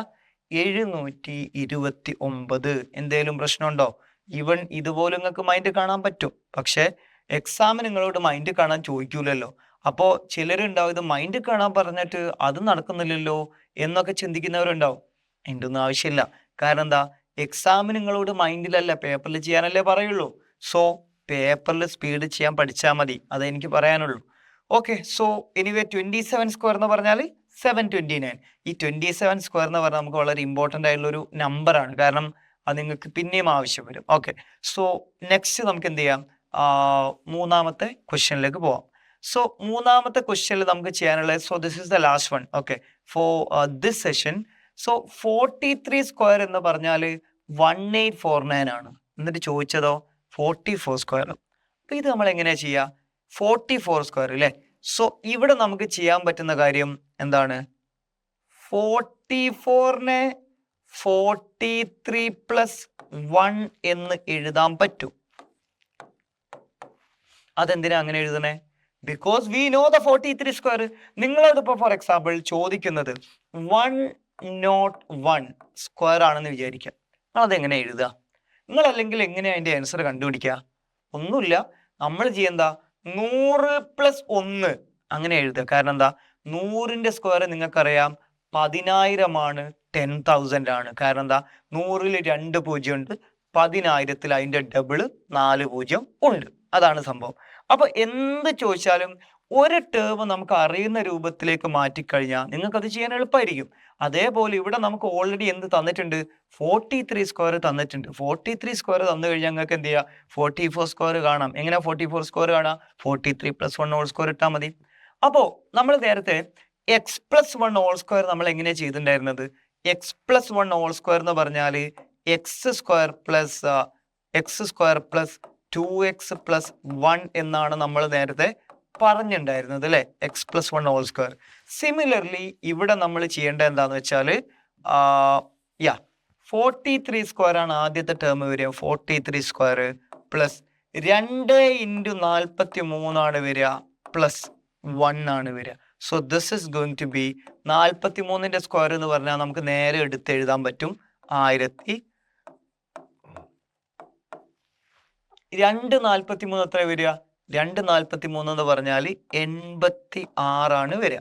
എഴുന്നൂറ്റി ഇരുപത്തി ഒമ്പത് എന്തേലും പ്രശ്നമുണ്ടോ? ഈവൻ ഇതുപോലെ നിങ്ങൾക്ക് മൈൻഡ് കാണാൻ പറ്റും. പക്ഷെ എക്സാമിന് നിങ്ങളോട് മൈൻഡ് കാണാൻ ചോദിക്കൂലല്ലോ. അപ്പോ ചിലരുണ്ടാവും ഇത് മൈൻഡ് കാണാൻ പറഞ്ഞിട്ട് അത് നടക്കുന്നില്ലല്ലോ എന്നൊക്കെ ചിന്തിക്കുന്നവരുണ്ടാവും. എന്റെ ഒന്നും ആവശ്യമില്ല. കാരണം എന്താ? എക്സാമിന് നിങ്ങളോട് മൈൻഡിലല്ല പേപ്പറിൽ ചെയ്യാനല്ലേ പറയുള്ളൂ. സോ പേപ്പറിൽ സ്പീഡ് ചെയ്യാൻ പഠിച്ചാൽ മതി. അതെനിക്ക് പറയാനുള്ളൂ. Okay so anyway twenty seven square എന്ന് പറഞ്ഞാൽ സെവൻ ട്വന്റി നയൻ ഈ ട്വന്റി സെവൻ സ്ക്വയർ എന്ന് പറഞ്ഞാൽ നമുക്ക് വളരെ ഇമ്പോർട്ടന്റ് ആയിട്ടുള്ള ഒരു നമ്പറാണ് കാരണം അത് നിങ്ങൾക്ക് പിന്നെയും ആവശ്യം വരും. ഓക്കെ സോ നെക്സ്റ്റ് നമുക്ക് എന്ത് ചെയ്യാം? മൂന്നാമത്തെ ക്വസ്റ്റ്യനിലേക്ക് പോവാം. സോ മൂന്നാമത്തെ ക്വസ്റ്റ്യനിൽ നമുക്ക് ചെയ്യാനുള്ളത് so this is the last one okay for this session so forty three square എന്ന് പറഞ്ഞാൽ വൺ എയ്റ്റ് ഫോർ നയൻ ആണ്. എന്നിട്ട് ചോദിച്ചതോ? ഫോർട്ടി ഫോർ സ്ക്വയർ അപ്പം ഇത് നമ്മൾ എങ്ങനെയാണ് ചെയ്യുക? ഫോർട്ടി ഫോർ സ്ക്വയർ അല്ലേ സോ ഇവിടെ നമുക്ക് ചെയ്യാൻ പറ്റുന്ന കാര്യം എന്താണ്? ഫോർട്ടി ഫോറിനെ ഫോർട്ടി ത്രീ പ്ലസ് വൺ എന്ന് എഴുതാൻ പറ്റും. അതെന്തിനാ അങ്ങനെ എഴുതണേ because we know the forty three square നിങ്ങളോട് ഇപ്പോൾ ഫോർ എക്സാമ്പിൾ ചോദിക്കുന്നത് വൺ നോട്ട് വൺ സ്ക്വയർ ആണെന്ന് വിചാരിക്കുക നിങ്ങൾ എങ്ങനെ എഴുതുക? നിങ്ങൾ അല്ലെങ്കിൽ എങ്ങനെ അതിന്റെ ആൻസർ കണ്ടുപിടിക്കുക? ഒന്നുമില്ല. നമ്മൾ ചെയ്യെന്താ നൂറ് പ്ലസ് ഒന്ന്. അങ്ങനെ എഴുതുക. കാരണം എന്താ? നൂറിന്റെ സ്ക്വയർ നിങ്ങൾക്കറിയാം പതിനായിരമാണ് ടെൻ തൗസൻഡ് ആണ്. കാരണം എന്താ? നൂറിൽ രണ്ട് പൂജ്യം ഉണ്ട് പതിനായിരത്തിൽ അതിന്റെ ഡബിൾ നാല് പൂജ്യം ഉണ്ട്. അതാണ് സംഭവം. അപ്പൊ എന്ത് ചോദിച്ചാലും ഒരു ടേം നമുക്ക് അറിയുന്ന രൂപത്തിലേക്ക് മാറ്റിക്കഴിഞ്ഞാൽ നിങ്ങൾക്ക് അത് ചെയ്യാൻ എളുപ്പമായിരിക്കും. അതേപോലെ ഇവിടെ നമുക്ക് ഓൾറെഡി എന്ത് തന്നിട്ടുണ്ട്? ഫോർട്ടി ത്രീ സ്ക്വയർ തന്നിട്ടുണ്ട്. ഫോർട്ടി ത്രീ സ്ക്വയർ തന്നു കഴിഞ്ഞാൽ നിങ്ങൾക്ക് എന്ത് ചെയ്യാം? ഫോർട്ടി ഫോർ സ്ക്വയർ കാണാം. എങ്ങനെ ഫോർട്ടി ഫോർ സ്ക്വയർ കാണാം? Forty three plus one whole square ഇട്ടാൽ മതി. അപ്പോൾ നമ്മൾ നേരത്തെ x plus one whole square നമ്മൾ എങ്ങനെയാണ് ചെയ്തിട്ടുണ്ടായിരുന്നത്? X plus one whole square എന്ന് പറഞ്ഞാൽ x square plus x square plus two x plus one എന്നാണ് നമ്മൾ നേരത്തെ പറഞ്ഞിട്ടുണ്ടായിരുന്നത് അല്ലേ? X plus one whole square similarly ഇവിടെ നമ്മൾ ചെയ്യേണ്ട എന്താന്ന് വെച്ചാൽ യാ ഫോർട്ടി ത്രീ സ്ക്വയർ ആണ് ആദ്യത്തെ ടേം വരിക. ഫോർട്ടി ത്രീ സ്ക്വയർ പ്ലസ് രണ്ട് ഇന്റു നാൽപ്പത്തി മൂന്നാണ് വരിക പ്ലസ് വൺ ആണ് വരിക. So this is going to be നാൽപ്പത്തി മൂന്നിന്റെ സ്ക്വയർ എന്ന് പറഞ്ഞാൽ നമുക്ക് നേരെ എടുത്ത് എഴുതാൻ പറ്റും ആയിരത്തി രണ്ട് നാൽപ്പത്തി മൂന്ന് എത്ര വരിക? രണ്ട് നാൽപ്പത്തി മൂന്ന് എന്ന് പറഞ്ഞാൽ എൺപത്തി ആറാണ് വരിക.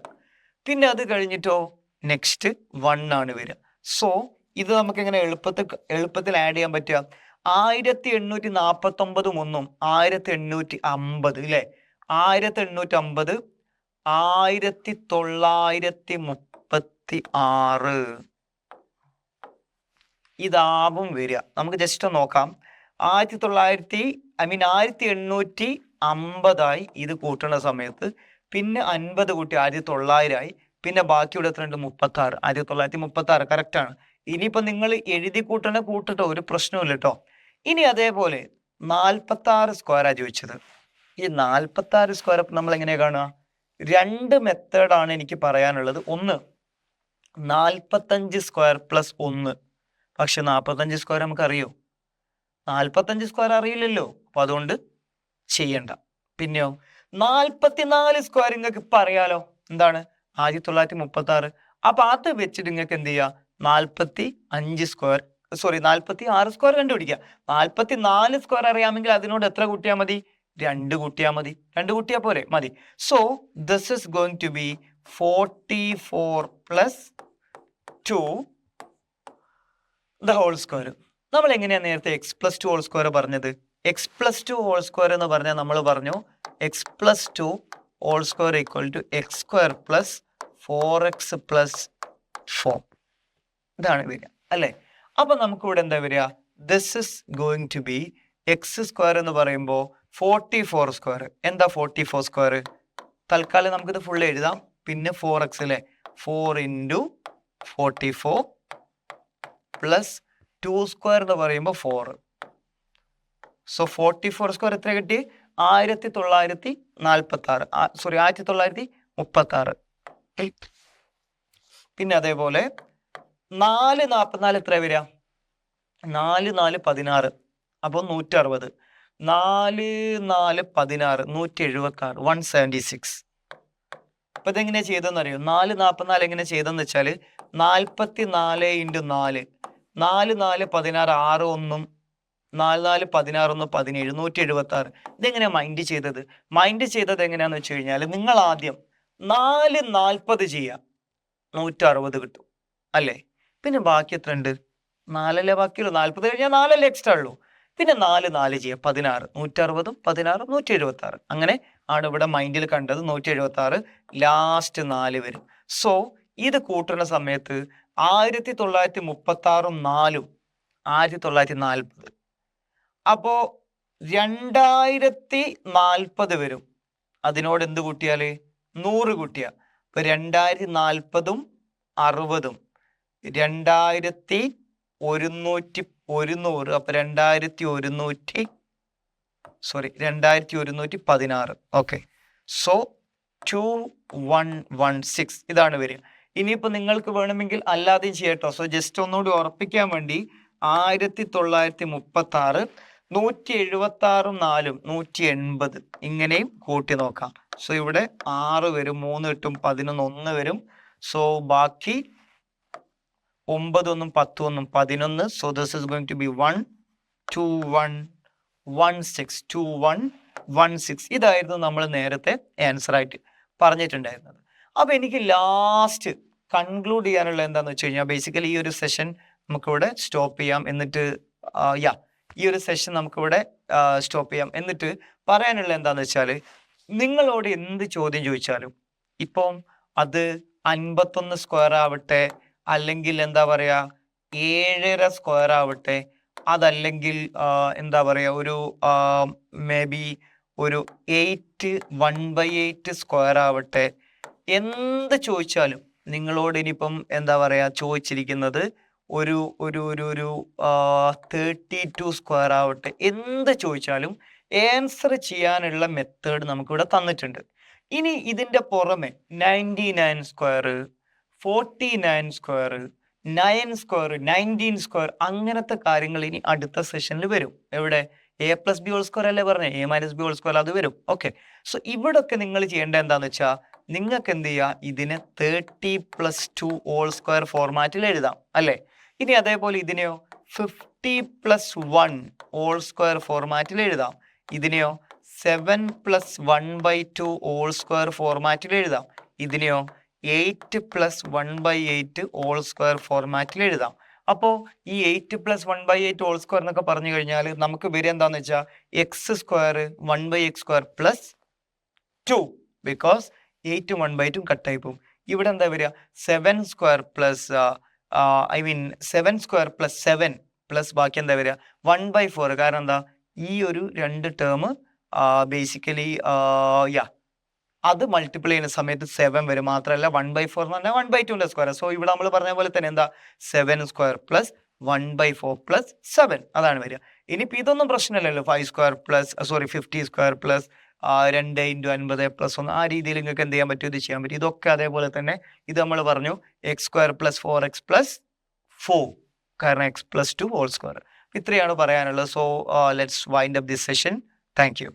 പിന്നെ അത് കഴിഞ്ഞിട്ടോ? നെക്സ്റ്റ് വൺ ആണ് വരിക. സോ ഇത് നമുക്ക് എങ്ങനെ എളുപ്പത്തിൽ എളുപ്പത്തിൽ ആഡ് ചെയ്യാൻ പറ്റുക? ആയിരത്തി എണ്ണൂറ്റി നാൽപ്പത്തി ഒമ്പതും ഒന്നും ആയിരത്തി എണ്ണൂറ്റി അമ്പത് ഇല്ലേ? ആയിരത്തി എണ്ണൂറ്റി അമ്പത് ആയിരത്തി തൊള്ളായിരത്തി മുപ്പത്തി ആറ് ഇതാവും വരിക. നമുക്ക് ജസ്റ്റ് നോക്കാം. ആയിരത്തി തൊള്ളായിരത്തി ഐ മീൻ ആയിരത്തി എണ്ണൂറ്റി അമ്പതായി ഇത് കൂട്ടുന്ന സമയത്ത് പിന്നെ അൻപത് കൂട്ടി ആയിരത്തി തൊള്ളായിരമായി പിന്നെ ബാക്കിയുടെ എത്രയുണ്ട്? മുപ്പത്തി ആറ് ആയിരത്തി തൊള്ളായിരത്തി മുപ്പത്തി ആറ് കറക്റ്റ് ആണ്. ഇനിയിപ്പോൾ നിങ്ങൾ എഴുതി കൂട്ടണ കൂട്ടട്ടോ ഒരു പ്രശ്നമില്ല കേട്ടോ. ഇനി അതേപോലെ നാൽപ്പത്തി ആറ് സ്ക്വയറാണ് ചോദിച്ചത്. ഈ നാൽപ്പത്തി ആറ് സ്ക്വയർ നമ്മൾ എങ്ങനെയാ കാണുക? രണ്ട് മെത്തേഡാണ് എനിക്ക് പറയാനുള്ളത്. ഒന്ന് നാൽപ്പത്തഞ്ച് സ്ക്വയർ പ്ലസ് ഒന്ന്. പക്ഷെ നാൽപ്പത്തഞ്ച് സ്ക്വയർ നമുക്ക് അറിയോ നാൽപ്പത്തഞ്ച് സ്ക്വയർ അറിയില്ലല്ലോ. അപ്പൊ അതുകൊണ്ട് ചെയ്യണ്ട. പിന്നെയോ നാൽപ്പത്തിനാല് സ്ക്വയർ നിങ്ങൾക്ക് ഇപ്പൊ അറിയാലോ എന്താണ്? ആയിരത്തി തൊള്ളായിരത്തി മുപ്പത്തി ആറ് അപ്പൊ അത് വെച്ചിട്ട് നിങ്ങൾക്ക് എന്ത് ചെയ്യാം? നാൽപ്പത്തി അഞ്ച് സ്ക്വയർ സോറി നാൽപ്പത്തി ആറ് സ്ക്വയർ കണ്ടുപിടിക്കുക. നാൽപ്പത്തി നാല് സ്ക്വയർ അറിയാമെങ്കിൽ അതിനോട് എത്ര കൂട്ടിയാൽ മതി? രണ്ട് കൂട്ടിയാൽ മതി. രണ്ട് കൂട്ടിയാൽ പോരെ? മതി. So this is going to be forty four plus two the whole square നമ്മൾ എങ്ങനെയാണ് നേരത്തെ x plus two whole square പറഞ്ഞത്? X plus two whole square എന്ന് പറഞ്ഞാൽ നമ്മൾ പറഞ്ഞു x plus two whole square equal to x square plus four x plus four ഇതാണ് വരിക അല്ലേ? അപ്പൊ നമുക്കിവിടെ എന്താ വരിക? This is going to be x square എന്ന് പറയുമ്പോൾ ഫോർട്ടി ഫോർ സ്ക്വയർ. എന്താ ഫോർട്ടി ഫോർ സ്ക്വയർ? തൽക്കാലം നമുക്കിത് ഫുൾ എഴുതാം. പിന്നെ ഫോർ എക്സ് അല്ലേ four into forty four plus two square എന്ന് പറയുമ്പോൾ four so forty four square എത്ര കിട്ടി? ആയിരത്തി തൊള്ളായിരത്തി നാൽപ്പത്തി ആറ് സോറി ആയിരത്തി തൊള്ളായിരത്തി മുപ്പത്തി ആറ് പിന്നെ അതേപോലെ നാല് നാൽപ്പത്തിനാല് എത്ര വരിക? നാല് നാല് പതിനാറ്. അപ്പോൾ നൂറ്റി അറുപത് നാല് നാല് പതിനാറ് നൂറ്റി എഴുപത്തി ആറ് വൺ സെവന്റി സിക്സ് അപ്പം ഇതെങ്ങനെ ചെയ്തെന്ന് അറിയോ നാല് നാൽപ്പത്തിനാല് എങ്ങനെ ചെയ്തെന്ന് വെച്ചാൽ നാൽപ്പത്തി നാല് ഇന്റു നാല്. നാല് നാല് പതിനാറ് ആറ് ഒന്നും. നാല് നാല് പതിനാറ് ഒന്ന് പതിനേഴ് നൂറ്റി എഴുപത്തി ആറ് ഇതെങ്ങനെയാണ് മൈൻഡ് ചെയ്തത്? മൈൻഡ് ചെയ്തത് എങ്ങനെയാണെന്ന് വെച്ച് കഴിഞ്ഞാൽ നിങ്ങൾ ആദ്യം നാല് നാൽപ്പത് ചെയ്യാം. നൂറ്ററുപത് കിട്ടും. അല്ലേ? പിന്നെ ബാക്കി എത്ര ഉണ്ട് നാലല്ലേ ബാക്കിയുള്ളൂ. നാൽപ്പത് കഴിഞ്ഞാൽ നാലല്ലേ എക്സ്ട്രാ ഉള്ളൂ. പിന്നെ നാല് നാല് ചെയ്യാം. പതിനാറ്. നൂറ്റി അറുപതും പതിനാറും നൂറ്റി എഴുപത്തി ആറ് അങ്ങനെ ആണ് ഇവിടെ മൈൻഡിൽ കണ്ടത്. നൂറ്റി എഴുപത്തി ആറ് ലാസ്റ്റ് നാല് വരും. സോ ഇത് കൂട്ടുന്ന സമയത്ത് ആയിരത്തി തൊള്ളായിരത്തി മുപ്പത്തി ആറും നാലും ആയിരത്തി തൊള്ളായിരത്തി നാൽപ്പത് അപ്പോ രണ്ടായിരത്തി നാൽപ്പത് വരും. അതിനോട് എന്ത് കൂട്ടിയാൽ? നൂറ് കൂട്ടിയ. ഇപ്പൊ രണ്ടായിരത്തി നാൽപ്പതും അറുപതും. രണ്ടായിരത്തി ഒരുന്നൂറ്റി ഒരുന്നൂറ് അപ്പൊ രണ്ടായിരത്തി ഒരുന്നൂറ്റി സോറി രണ്ടായിരത്തി ഒരുന്നൂറ്റി പതിനാറ്. Okay so two one one six ഇതാണ് വരിക. ഇനിയിപ്പോൾ നിങ്ങൾക്ക് വേണമെങ്കിൽ അല്ലാതെയും ചെയ്യട്ടോ സോ ജസ്റ്റ് ഒന്നുകൂടി ഉറപ്പിക്കാൻ വേണ്ടി ആയിരത്തി തൊള്ളായിരത്തി മുപ്പത്തി ആറ് നൂറ്റി എഴുപത്തി ആറും നാലും നൂറ്റി എൺപത് ഇങ്ങനെയും കൂട്ടി നോക്കാം. സോ ഇവിടെ ആറ് വരും മൂന്ന് കിട്ടും പതിനൊന്ന് ഒന്ന് വരും. സോ ബാക്കി ഒമ്പത് ഒന്നും പത്തും ഒന്നും പതിനൊന്ന്. So this is going to be one two one one six two one one six ഇതായിരുന്നു നമ്മൾ നേരത്തെ ആൻസർ ആയിട്ട് പറഞ്ഞിട്ടുണ്ടായിരുന്നത്. അപ്പോൾ എനിക്ക് ലാസ്റ്റ് കൺക്ലൂഡ് ചെയ്യാനുള്ള എന്താണെന്ന് വെച്ച് കഴിഞ്ഞാൽ ബേസിക്കലി ഈ ഒരു സെഷൻ നമുക്കിവിടെ സ്റ്റോപ്പ് ചെയ്യാം. എന്നിട്ട് യാ ഈ ഒരു സെഷൻ നമുക്കിവിടെ സ്റ്റോപ്പ് ചെയ്യാം. എന്നിട്ട് പറയാനുള്ള എന്താണെന്ന് വെച്ചാൽ നിങ്ങളോട് എന്ത് ചോദ്യം ചോദിച്ചാലും ഇപ്പം അത് അൻപത്തൊന്ന് സ്ക്വയർ ആവട്ടെ അല്ലെങ്കിൽ എന്താ പറയാ ഏഴര സ്ക്വയർ ആവട്ടെ. അതല്ലെങ്കിൽ എന്താ പറയാ ഒരു മേ ബി ഒരു eight one by eight square ആവട്ടെ. എന്ത് ചോദിച്ചാലും നിങ്ങളോട് ഇനിയിപ്പം എന്താ പറയാ ചോദിച്ചിരിക്കുന്നത് ഒരു ഒരു ഒരു ഒരു തേർട്ടി ടു സ്ക്വയർ ആവട്ടെ. എന്ത് ചോദിച്ചാലും ആൻസർ ചെയ്യാനുള്ള മെത്തേഡ് നമുക്കിവിടെ തന്നിട്ടുണ്ട്. ഇനി ഇതിന്റെ പുറമെ ninety nine square forty nine square nine square nineteen square അങ്ങനത്തെ കാര്യങ്ങൾ ഇനി അടുത്ത സെഷനിൽ വരും. എവിടെ? A plus b whole square അല്ലേ പറഞ്ഞേ? A minus b whole square അത് വരും. ഓക്കെ സോ ഇവിടൊക്കെ നിങ്ങൾ ചെയ്യേണ്ട എന്താന്ന് വെച്ചാൽ നിങ്ങൾക്ക് എന്ത് ചെയ്യുക ഇതിനെ thirty plus two whole square ഫോർമാറ്റിൽ എഴുതാം അല്ലേ? ഇനി അതേപോലെ ഇതിനെയോ fifty plus one whole square ഫോർമാറ്റിൽ എഴുതാം. ഇതിനെയോ seven plus one by two whole square ഫോർമാറ്റിൽ എഴുതാം. ഇതിനെയോ eight plus one by eight whole square ഫോർമാറ്റിൽ എഴുതാം. അപ്പോൾ ഈ eight plus one by eight whole square എന്നൊക്കെ പറഞ്ഞു കഴിഞ്ഞാൽ നമുക്ക് വരിക എന്താണെന്ന് വെച്ചാൽ x square one by x square plus two because എയ്റ്റും one by to കട്ടായി പോകും ഇവിടെ എന്താ വരിക? Seven square plus I mean seven square plus seven plus ബാക്കി എന്താ വരിക? വൺ ബൈ ഫോർ കാരണം എന്താ? ഈ ഒരു രണ്ട് ടേം ബേസിക്കലി യാ അത് മൾട്ടിപ്ലൈ ചെയ്യുന്ന സമയത്ത് സെവൻ വരും. മാത്രമല്ല വൺ ബൈ ഫോർ എന്ന് പറഞ്ഞാൽ വൺ ബൈ ടുന്റെ സ്ക്വയർ സോ ഇവിടെ നമ്മൾ പറഞ്ഞ പോലെ തന്നെ എന്താ? Seven square plus one by four plus seven അതാണ് വരിക. ഇനിയിപ്പോൾ ഇതൊന്നും പ്രശ്നമില്ലല്ലോ. Five square plus sorry fifty square plus രണ്ട് ഇന്റു അൻപത് പ്ലസ് ഒന്ന്. ആ രീതിയിൽ നിങ്ങൾക്ക് എന്ത് ചെയ്യാൻ പറ്റും? ഇത് ചെയ്യാൻ പറ്റും. ഇതൊക്കെ അതേപോലെ തന്നെ ഇത് നമ്മൾ പറഞ്ഞു x square plus four x plus four കാരണം x plus two whole square ഇത്രയാണ് പറയാനുള്ളത്. So let's wind up this session thank you